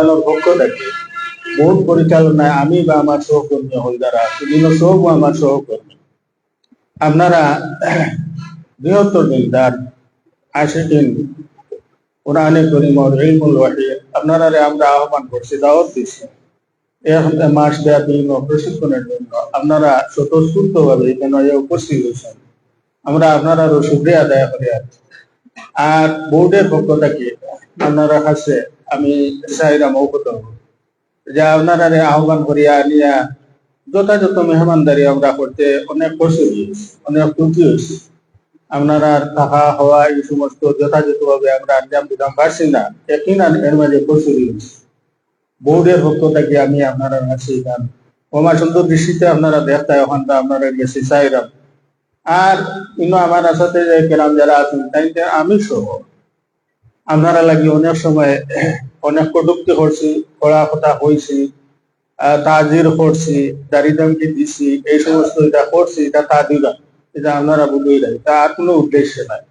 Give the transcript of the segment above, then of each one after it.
পরিচালনার পক্ষ থেকে বোর্ড পরিচালনায় আমি বা আমার সহকর্মী হল যারা, বিভিন্ন সহ আমার সহকর্মী আপনারা বৃহত্তর দিনদার আশিকিন কোরআনে করিমর ইলমুল ওয়াহি আপনারা আমরা আহ্বান করছি, দাওয়াত দিচ্ছি এক মাস ব্যাপী প্রশিক্ষণের জন্য আপনারা স্বতঃস্ফূর্ত ভাবে এখানে উপস্থিত হয়েছেন আমরা আপনারা শুক্রিয়া আদায় করে। আর বোর্ডের পক্ষ থেকে আপনারা কাছে আমি সাইরা মৌকত যে আহ্বান করিয়া নিয়া যথাযথ মেহমানদারি আমরা করতে অনেক কষ্ট অনেক ত্রুটি হয়েছি আপনারা থাকা হওয়া এই সমস্ত যথাযথ ভাবে আমরা আঞ্জাম দিতাম পারছি না, একই না এর মাঝে কষ্ট হয়েছি বোর্ডের থেকে আমি আপনারা কাছে গান আমার সুন্দর দৃষ্টিতে আপনারা দেখতে ওখানটা আপনারা গেছি চাইরাম আর ইনো আমার সাথে যে কেরাম যারা আছেন তাই আমি সহ। আপনারা লাগি অনেক সময় অনেক কটুক্তি করছি কড়া কথা হয়েছি তাজির করছি দাড়ি দামকি দিছি, এই সমস্ত এটা করছি, এটা তা দিবা এটা আপনারা বুঝেই নাই তার কোনো উদ্দেশ্য নাই।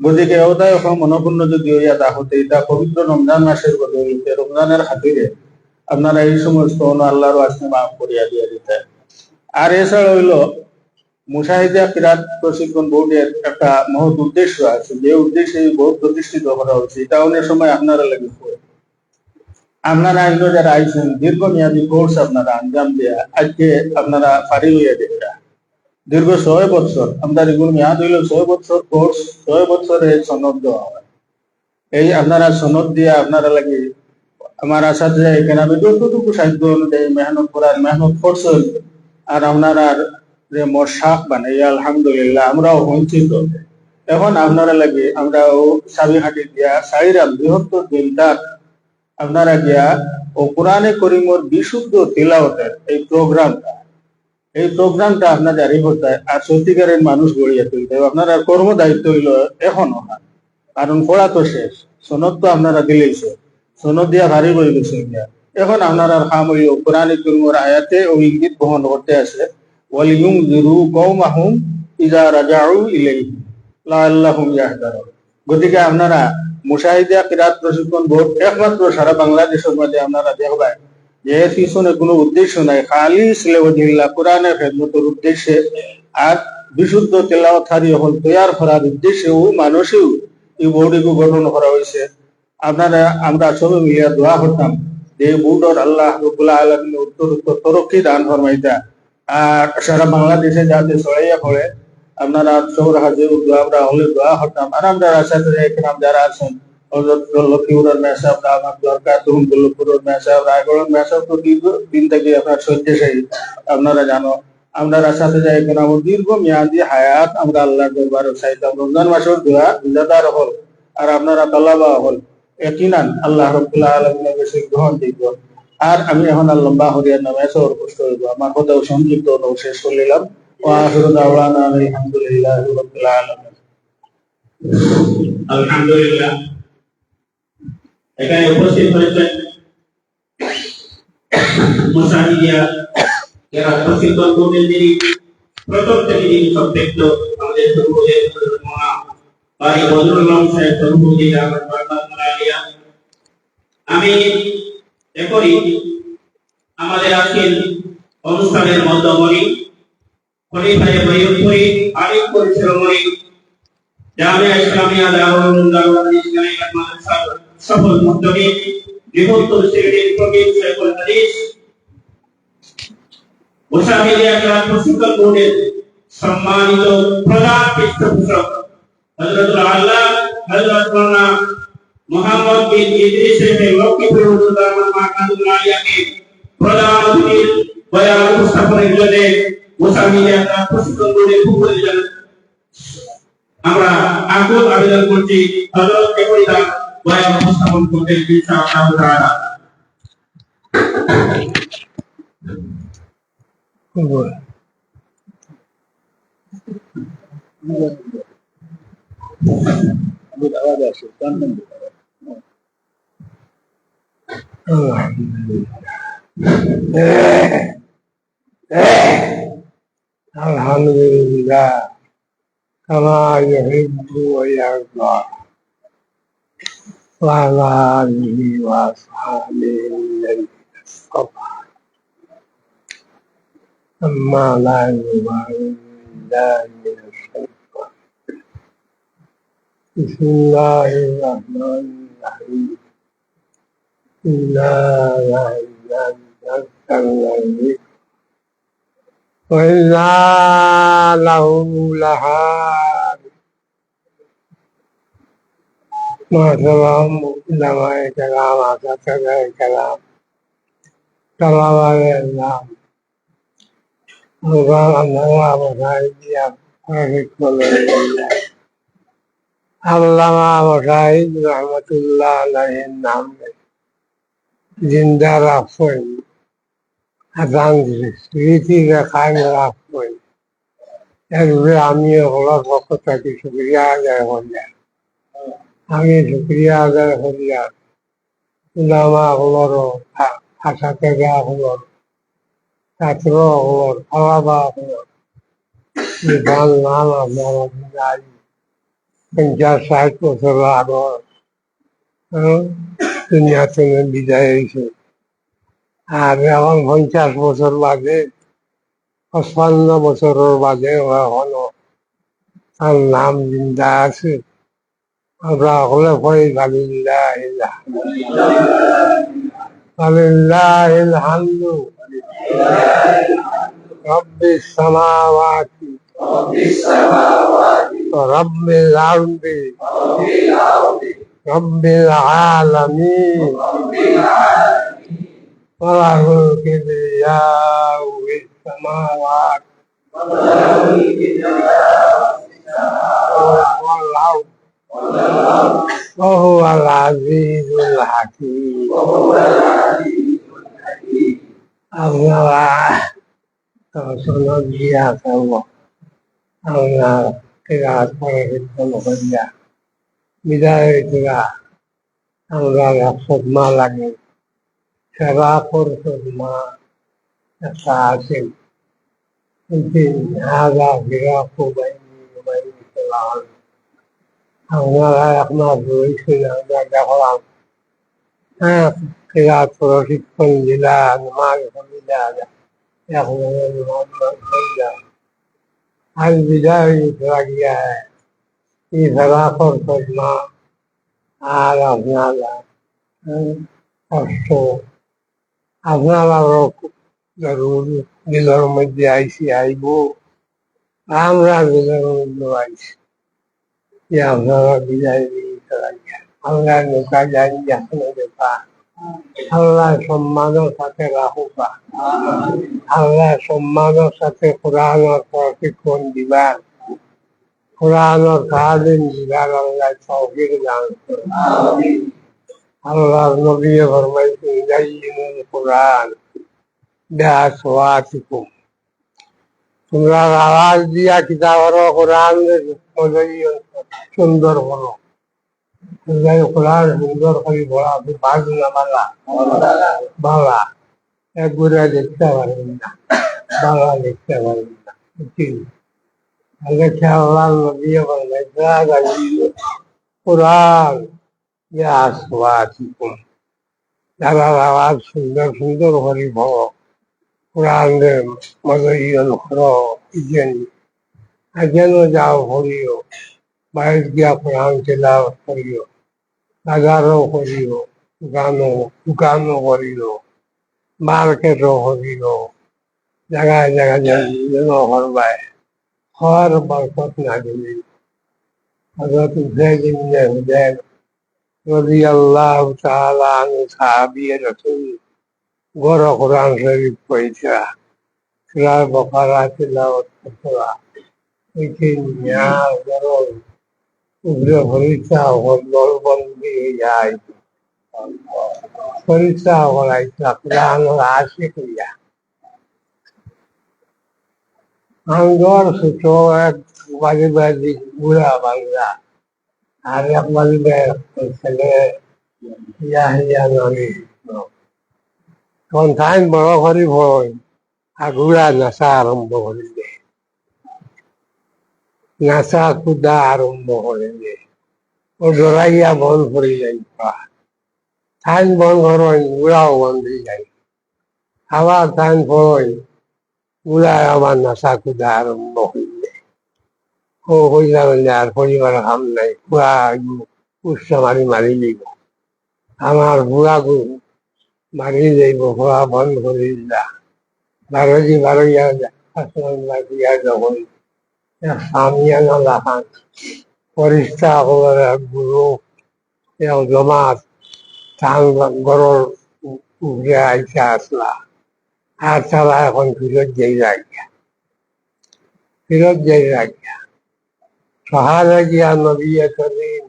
গতিকে ওটাই মনপূর্ণ যদি হইয়া তা হতে, এটা পবিত্র রমজান মাসের বদলিতে রমজানের খাতিরে আপনারা এই সমস্ত অন্য আল্লাহর আসনে মাফ করিয়া দিয়া দিতে আর এছাড়া হইল মুশাহিদা কিরাত প্রশিক্ষণ বোর্ডের একটা মহৎ উদ্দেশ্য আছে। যে উদ্দেশ্যে বোর্ড প্রতিষ্ঠিত করা হচ্ছে, এটা অনেক সময় আপনারা লাগে আপনারা এগুলো যারা আইছেন, দীর্ঘমেয়াদী কোর্স আপনারা আঞ্জাম দেয়া, আজকে আপনারা হইয়া দেখা দীর্ঘ ছয় বছর আমরা এগুলো মেয়াদ হইল ছয় বছর কোর্স, ছয় বছরে সনদ দেওয়া হয়। এই আপনারা সনদ দিয়ে আপনারা লাগে, আমার আশা যে এখানে আমি যতটুকু সাহায্য অনুযায়ী মেহনত করার, মেহনত করছেন, আর আপনারা আলহামদুলিল্লাহ, আমরাও বঞ্চিত। এখন আপনারা লাগে আমরা ও দিয়া বৃহত্তর আপনারা গিয়া, ও কোরআনে করিমর বিশুদ্ধ তিলাওয়াতের এই প্রোগ্রামটা এই প্রোগ্রামটা আপনার জারি করতে আর সত্যিকারের মানুষ গড়িয়ে তুলতে আপনার কর্ম দায়িত্ব হইল এখনও না, কারণ পড়া তো শেষ, সনদ তো আপনারা দিলেইছে, সনদ দিয়া ভারী বই গেছে এখন আপনার কাম হইল কোরআনে করিমর আয়াতে ও ইঙ্গিত বহন করতে আছে। গতিকে আপনারা মুশাহিদা কিরাত প্রশিক্ষণ বোর্ড, একমাত্র সারা বাংলাদেশের মধ্যে আপনারা দেখবেন যে কোনো উদ্দেশ্য নাই, খালি সিলেবাদিল্লা কোরআনের খেদমতের উদ্দেশ্যে আর বিশুদ্ধ তেলাওয়াথারি হল তৈয়ার করার উদ্দেশ্যে ও মানুষেও এই বোর্ডকে গঠন করা হয়েছে। আপনারা, আমরা সবাই মিলিয়া দোয়া করতাম যে বোর্ডর আল্লাহ রবুল্লাহ আলমী উত্তর উত্তর তরক্কি দান ফরমাইতা। আর সারা বাংলাদেশে যাতে ছড়াইয়া পড়ে, আপনারা সৌর হাজির দোয়া আমরা হলে দোয়া করতাম আর আমরা সাথে এখানে যারা আছেন। লক্ষ্মীপুরের মেসাব আমার দরকার তখন গোলকপুরের মেসাব রায়গড়ের মেসাব তো দীর্ঘ দিন থেকে আপনার শয্যাশায়ী আপনারা জানো। আমরা সাথে যাই এখানে আমার দীর্ঘ মেয়াদি হায়াত, আমরা আল্লাহ দরবার চাইতাম রমজান মাসের দোয়া, রোজাদার হল, আর আপনারা তালাবা হল। একিনান আল্লাহ রবুল্লাহ আলমিনের বেশি গ্রহণ দিব আর আমি এখন আর লম্বা হরিয়ার নামে কষ্ট হইব। আমার কথাও সংক্ষিপ্ত শেষ করলাম আলহামদুলিল্লাহ এখানে উপস্থিত হয়েছেন মুসাহিদিয়া যারা করবেন যিনি প্রথম থেকে যিনি সম্পৃক্ত আমাদের সাহেব আমি এখনই আমাদের আজকের অনুষ্ঠানের মধ্যমণি খলিফায়ে বৈয়পুরি আরিফ পরিশ্রমণি জামিয়া ইসলামিয়া দারুল মাদ্রাসা সফল মুদ্দমি বৃহত্তর শ্রেণির প্রবীণ শেখুল হাদিস মুসাফিরিয়া ক্লাব প্রশিক্ষণ বোর্ডের সম্মানিত প্রধান পৃষ্ঠপোষক হযরতুল আল্লাহ মাওলানা মোহাম্মদ বিন ইদ্রিস সাহেব লক্ষ্মীপুর রহমাতুল্লাহ মাকাদুল্লাহিয়াকে প্রধান অতিথির বয়ান উপস্থাপনের জন্য মুসাফিরিয়া ক্লাব প্রশিক্ষণ বোর্ডের পক্ষ থেকে আমরা আকুল আবেদন করছি হযরত কেবলিদা বয়ান উপস্থাপন করতে ইনশাআল্লাহ তাআলা আওয়াজ আসে কান বন্ধ করো। Alhamdulillah. Kama yuhibbu wa yarda. وعلى آله وأصحابه الذين اصطفى أما بعد فأعوذ بالله من الشيطان بسم الله الرحمن الرحيم إنا نزلنا الذكر وإنا له لحال ما سمعهم إنما كلام أكثر كلام كلام على النام وقال أن الله مساعدي أفرحك الله علم مساعد رحمة الله عليه النعم জিন্দা রাখবেন স্মৃতি রেখায় রাখবেন এরপরে আমি ওগুলোর পক্ষ থেকে শুক্রিয়া আদায় করলাম। আমি শুক্রিয়া আদায় করলাম। উলামা হলোরও আশা থেকে হলোর ছাত্র হলোর খাওয়া হলোর। বিধান নাম বিদায় পঞ্চাশ ষাট বছর আগর দুনিয়া থেকে বিদায় হয়েছে আর এখন পঞ্চাশ বছর বাদে পঁচপান্ন বছরের বাদে এখনো তার নাম জিন্দা আছে আমরা হলে পরে গালিল্লাহ গালিল্লাহ হামদু رب السماوات رب الأرض رب العالمين وله الكبرياء في السماوات والأرض وهو العزيز الحكيم আপনারা সনদ দিয়া করব আমরা কেরাত করে কীর্তন করিয়া হইয়া আমরা একশো মা লাগে। সেবা করছ মা, একটা আছেন আমরা দেখলাম হ্যাঁ প্রশিক্ষণ দিলা নামাজ দিলা এখন বিদায় লাগিয়া সেবা করছ মা? আর আপনারা কষ্ট? আপনারাও জরুর দিলের মধ্যে আইসি, আইব। আমরা দিলের মধ্যে আইসি। যে আপনারা বিদায় আমরা নৌকা যাই এখনও দেখা আল্লাহ সম্মানের সাথে রাহুকা। আল্লাহ সম্মানের সাথে কোরআনের প্রশিক্ষণ দিবার কোরআনের সাহায্য দিবার আল্লাহ তৌফিক দান আল্লাহ নবী ফরমাইছেন জাইয়িনুল কোরআন বিআসওয়াতিকুম দিয়া কিতাবের কোরআন সুন্দর করো তোমরা কোরআন সুন্দর করে বলা বাজ না বালা বালা এক ঘুরে দেখতে পারবেন না বাংলা দেখতে পারবেন না ঠিক আল্লাহ আল্লাহ নবী ফরমাইছেন কোরআন বিআসওয়াতিকুম যারা আওয়াজ সুন্দর সুন্দর করে ভব। কোরআনের মজইয়ন করো ইজেন আজেন যাও করিও, বাইর গিয়া কোরআন তেলাওয়াত করিও, বাজারও করিও, দোকানও দোকানও করিও, মার্কেটও করিও, জায়গায় জায়গায় যেন করবায় আর বরকত না দিলে হজরত উসাইদ ইবনে হুজাইর রাদিয়াল্লাহু তাআলা আনহু সাহাবী রাসূল গড় কোরআন শরীফ পড়েছা সুরা বকরা তিলাওয়াত করা এটি নিয়া গড় উগ্র ভরিষা হল বন্দী হয়ে যায় ভরিষা হলাইছা কোরআন আশিক হইয়া আঙ্গর ছোট, এক বাড়ি বাড়ি বুড়া বাংলা আর ধান বড় করি আগুড়া নাচা আরম্ভ নাচা কুদা আরম্ভ করিলে ও ডরাইয়া বন করে যাই ধান বন করই গুড়াও বন দিয়ে যাই। আবার গুড়ায় আবার নাশা কুদা আরম্ভ হইলে ও হইলা বললে আর পরিবার হাম নাই, পুরা উৎস মারি মারি দিব আমার বুড়া গু মারি যাইব পুরা বন্ধ করে দিলা বারো জি বারো আসমান লাগিয়া যখন সামিয়ানা লাহান পরিষ্কার হওয়ার গুরু। জমাত, ধান গরর উঠে আইসা আসলা। আর তারা এখন ফিরত যাই রাখিয়া ফিরত যাই রাখিয়া সহারা গিয়া নবী করিম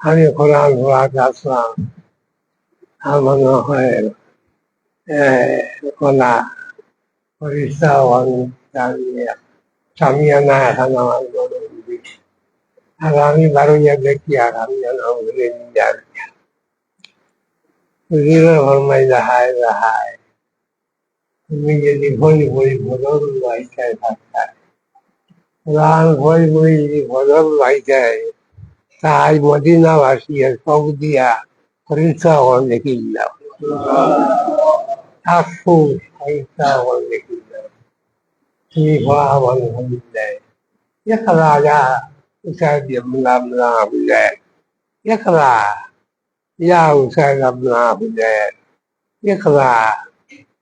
আমি কোরআন আসলাম। আমার হয় ওনা পরিষ্কার এখন আমার আর আমি বারোইয়া দেখি আমি যেন ঘুরে ভরমাই রাহায় রাহায় তুমি যদি ভরি ভরি ভদর যদি ভদর তাই মদিনা ভাসিয়া সব দিয়া পরীক্ষা হল দেখিলাম হল দেখিলাম তুমি হওয়া রাজা। ইয়া উসাই নাম না হইলে এক রা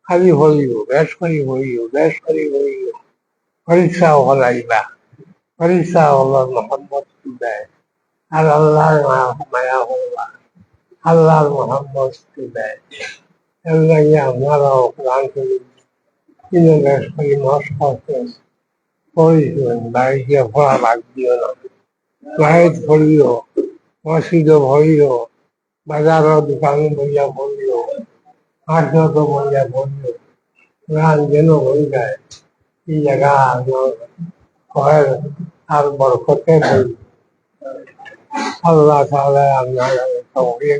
খালি হইও বেশ করি হইও বেশ করি হইও পরীক্ষা হল আইবা পরীক্ষা হল মোহাম্মদ দেয় আর আল্লাহর মায়া হল্লা আল্লাহর মোহাম্মদ দেয় আল্লাহ আপনারাও কোরআন করি কিন্তু বেশ করি নষ্ট পড়িবেন বাড়ি গিয়ে পড়া বাদ দিও না বাড়িত পড়িও মসজিদও ভরিও, বাজারও দোকান বইয়া পড়িও হাটত বইয়া পড়িও কোরআন যেন হয়ে যায়, এই জায়গা হয় আর বরকতে বলি আল্লাহ তাহলে আপনার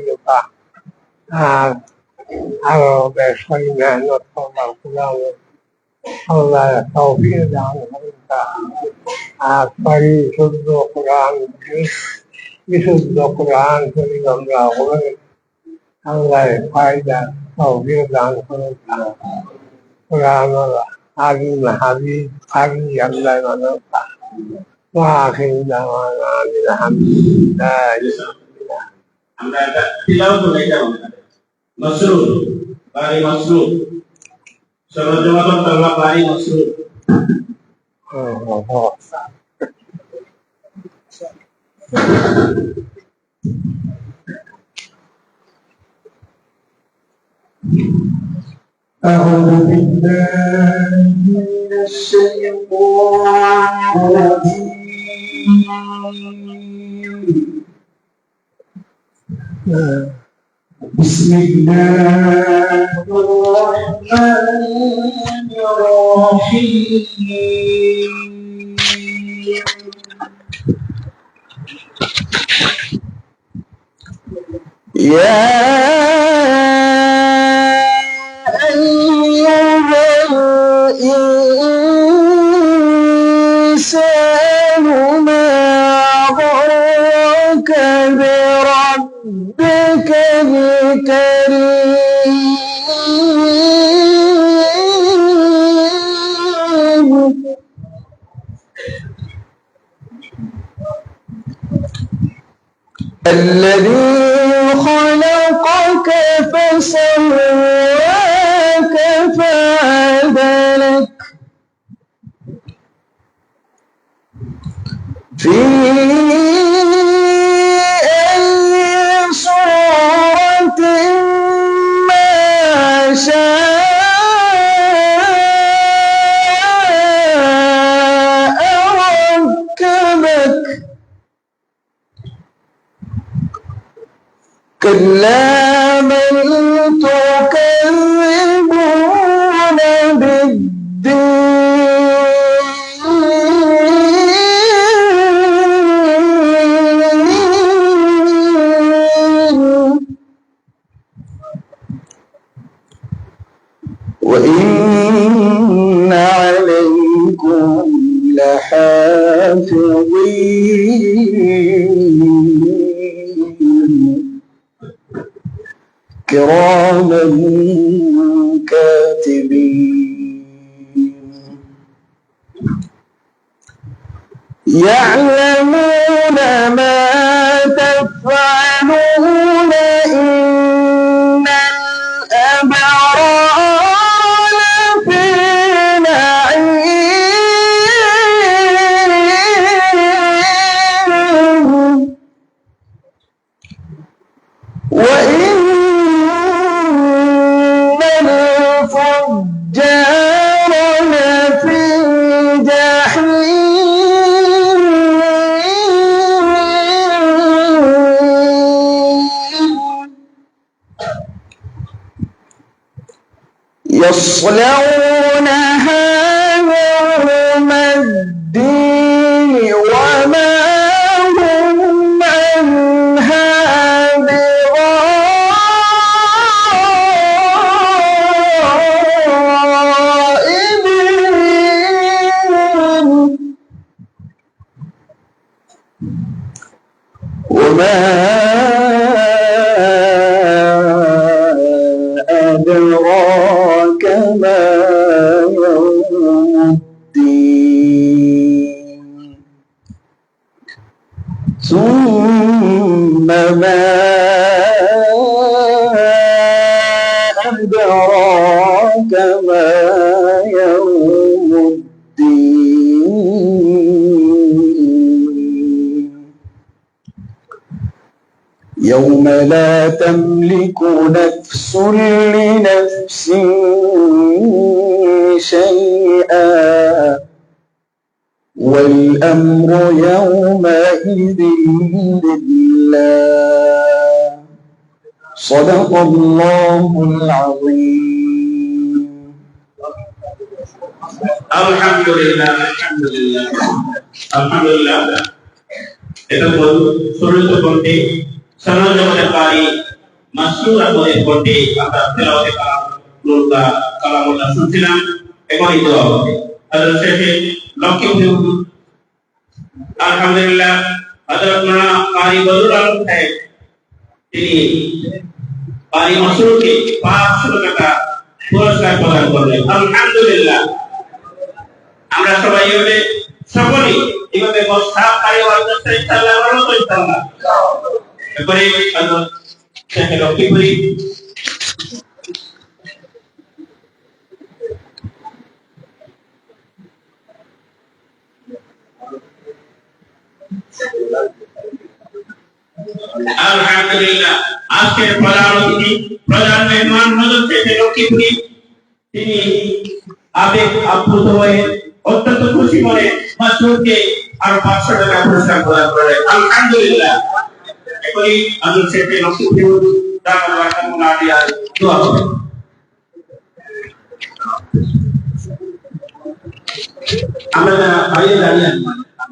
দেবা আর আরও বেশ মেহনত করবার আল্লাহ তৌফিক দান করবা আর পারি শুদ্ধ কোরআন বিশুদ্ধ কোরআন করি আমরা হলে আল্লাহ ফায়দা তৌফিক দান করবা কোরআন আলিম হাবিব আলি আল্লাহ মানবা وآخر دعوانا الحمد لله আমরা একটা তিলাওয়াত করে যাব মাসরুর বাড়ি মাসরুর सर्वोच्चमातम तगड़ा भारी मशरूम أعوذ بالله من الشيطان الرجيم بسم الله الرحمن الرحيم. يا أيها الإنسان ما غرك بربك الكريم الذي خلقك فسواك كلا بل يعلمون ما يصلونها أدراك ما يوم الدين. يوم لا تملك نفس لنفس شيئا. والأمر يومئذ لله صدق الله العظيم আলহামদুলিল্লাহ আলহামদুলিল্লাহ আলহামদুলিল্লাহ এটা বল সুরত কণ্ঠে সনজমতে পারি মাসুর আদরে কণ্ঠে আমরা তেলাওয়াতে কালামুল্লাহ কালামুল্লাহ শুনছিলাম এবং এই দোয়া হবে হযরত শেখে লক্ষ্মীপুর আলহামদুলিল্লাহ, হযরত মাওলানা কারি বদরুল আলম সাহেব, তিনি পারি মাসুরকে 500 টাকা পুরস্কার প্রদান করলেন। আলহামদুলিল্লাহ। আমরা সবাই এভাবে সকলেই এভাবে সাপ কারি শেখ লক্ষ্মীপুরি আলহামদুলিল্লাহ, আজকের প্রধান অতিথি প্রধান মেহমান হযরত শেখ লক্ষ্মীপুরি তিনি আবেগ আপ্লুত হয়ে অত্যন্ত খুশি মনে মাসুদকে আরও পাঁচশো টাকা পুরস্কার প্রদান করে আলহামদুলিল্লাহ। এখনই আজল শেখে লক্ষ্মীপুর দামাল বাসামুল আলিয়ার দোয়া হবে আমরা যারা বাইরে দাঁড়িয়ে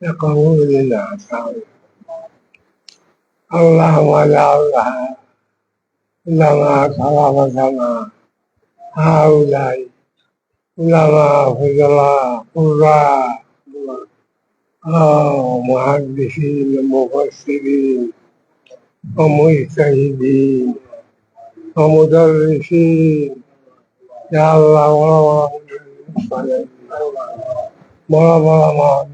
تقبل لنا صالح اللهم اجعلها لنا كرامتنا هؤلاء لنا فضلا قراء محدثين مفسرين ومجتهدين ومدرسين يا الله ولا ولا ولا ولا ولا ما وسيل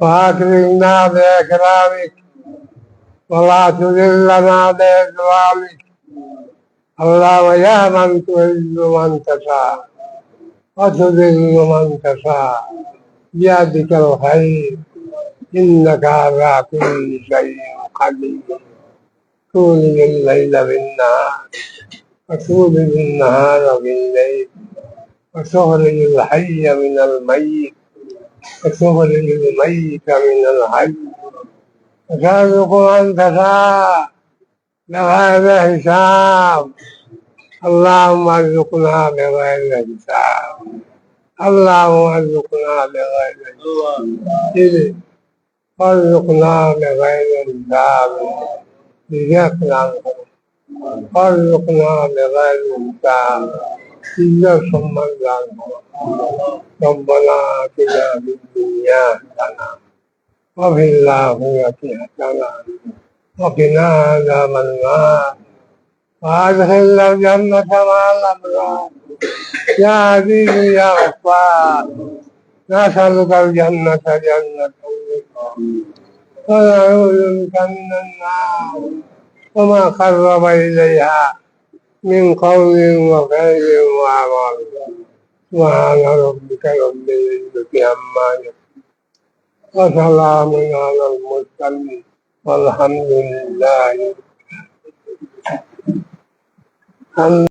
واكرمنا بإكرامك ولا تذلنا بإكرامك اللهم يا من تعز من تشاء وتذل من تشاء بيدك الخير إنك على كل شيء قدير تولج الليل بالنهار وتولج النهار بالليل وتخرج الحي من الميت وتخرج الميت من الحي وترزق من تشاء بغير حساب اللهم ارزقنا بغير حساب اللهم ارزقنا بغير حساب وارزقنا بغير حساب إياك نعبد وارزقنا بغير حساب إياك ثم ربنا آتنا في الدنيا حسنة وفي الآخرة حسنة وقنا عذاب النار وأدخلنا الجنة مع الأبرار يا عزيز يا غفار نسألك الجنة جنة الرضا ونعوذ بك من النار وما قرب إليها من قول وفعل وعمل سبحان ربك رب العزة عما يصفون وسلام على المرسلين والحمد لله